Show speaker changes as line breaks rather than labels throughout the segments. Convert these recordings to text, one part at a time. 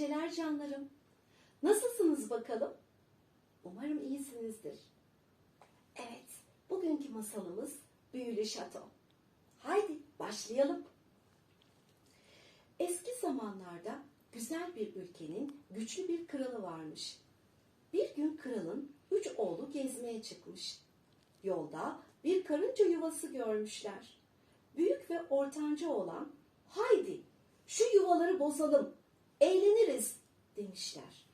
geceler canlarım. Nasılsınız bakalım? Umarım iyisinizdir. Evet, bugünkü masalımız Büyülü Şato. Haydi başlayalım. Eski zamanlarda güzel bir ülkenin güçlü bir kralı varmış. Bir gün kralın üç oğlu gezmeye çıkmış. Yolda bir karınca yuvası görmüşler. Büyük ve ortanca olan haydi şu yuvaları bozalım, eğleniriz demişler.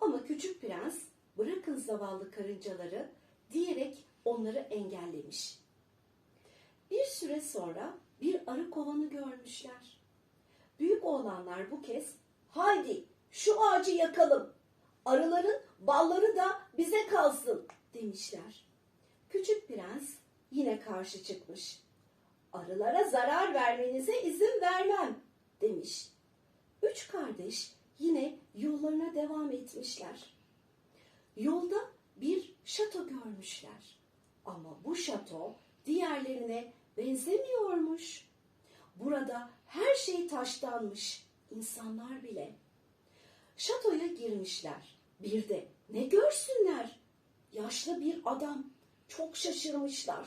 Ama küçük prens bırakın zavallı karıncaları diyerek onları engellemiş. Bir süre sonra bir arı kovanı görmüşler. Büyük oğlanlar bu kez haydi şu ağacı yakalım. Arıların balları da bize kalsın demişler. Küçük prens yine karşı çıkmış. Arılara zarar vermenize izin vermem demiş. Üç kardeş yine yollarına devam etmişler. Yolda bir şato görmüşler. Ama bu şato diğerlerine benzemiyormuş. Burada her şey taştanmış, insanlar bile. Şatoya girmişler. Bir de ne görsünler? Yaşlı bir adam. Çok şaşırmışlar.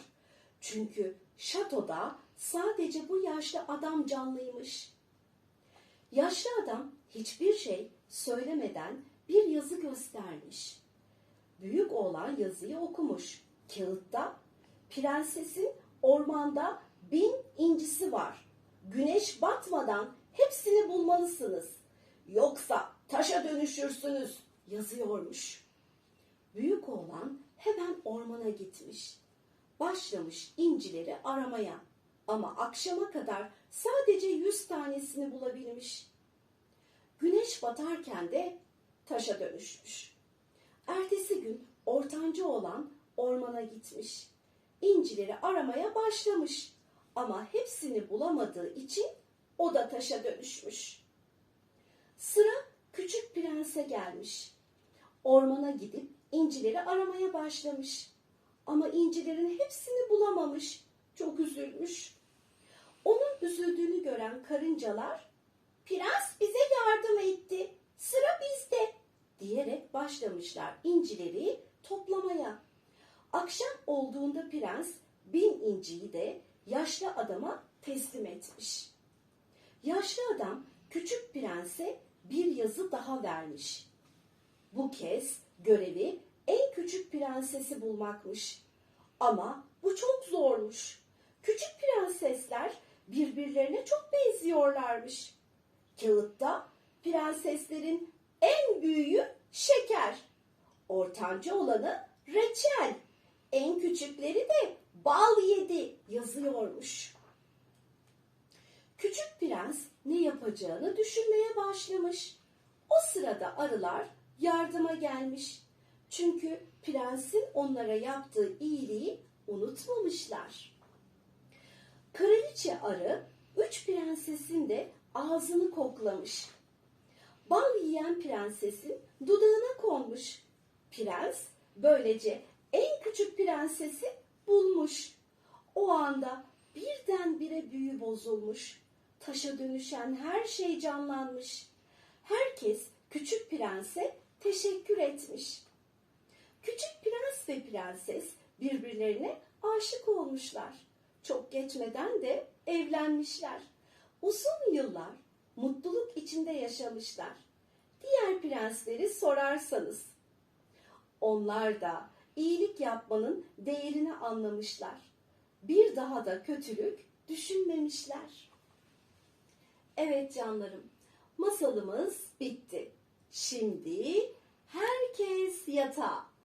Çünkü şatoda sadece bu yaşlı adam canlıymış. Yaşlı adam hiçbir şey söylemeden bir yazı göstermiş. Büyük oğlan yazıyı okumuş. Kağıtta prensesin ormanda bin incisi var. Güneş batmadan hepsini bulmalısınız. Yoksa taşa dönüşürsünüz yazıyormuş. Büyük oğlan hemen ormana gitmiş. Başlamış incileri aramaya. Ama akşama kadar sadece yüz tanesini bulabilmiş. Güneş batarken de taşa dönüşmüş. Ertesi gün ortanca olan ormana gitmiş. İncileri aramaya başlamış. Ama hepsini bulamadığı için o da taşa dönüşmüş. Sıra küçük prense gelmiş. Ormana gidip incileri aramaya başlamış. Ama incilerin hepsini bulamamış. Çok üzülmüş. Üzüldüğünü gören karıncalar, Prens bize yardım etti, sıra bizde diyerek başlamışlar incileri toplamaya. Akşam olduğunda prens bin inciyi de yaşlı adama teslim etmiş. Yaşlı adam küçük prense bir yazı daha vermiş. Bu kez görevi en küçük prensesi bulmakmış. Ama bu çok zormuş. Küçük prensesler birbirlerine çok benziyorlarmış. Kağıtta prenseslerin en büyüğü şeker, ortanca olanı reçel, en küçükleri de bal yedi yazıyormuş. Küçük prens ne yapacağını düşünmeye başlamış. O sırada arılar yardıma gelmiş. Çünkü prensin onlara yaptığı iyiliği unutmamışlar. Kraliçe arı üç prensesin de ağzını koklamış. Bal yiyen prensesin dudağına konmuş. Prens böylece en küçük prensesi bulmuş. O anda birdenbire büyü bozulmuş. Taşa dönüşen her şey canlanmış. Herkes küçük prense teşekkür etmiş. Küçük prens ve prenses birbirlerine aşık olmuşlar. Çok geçmeden de evlenmişler. Uzun yıllar mutluluk içinde yaşamışlar. Diğer prensleri sorarsanız onlar da iyilik yapmanın değerini anlamışlar. Bir daha da kötülük düşünmemişler. Evet canlarım, masalımız bitti. Şimdi herkes yatağa.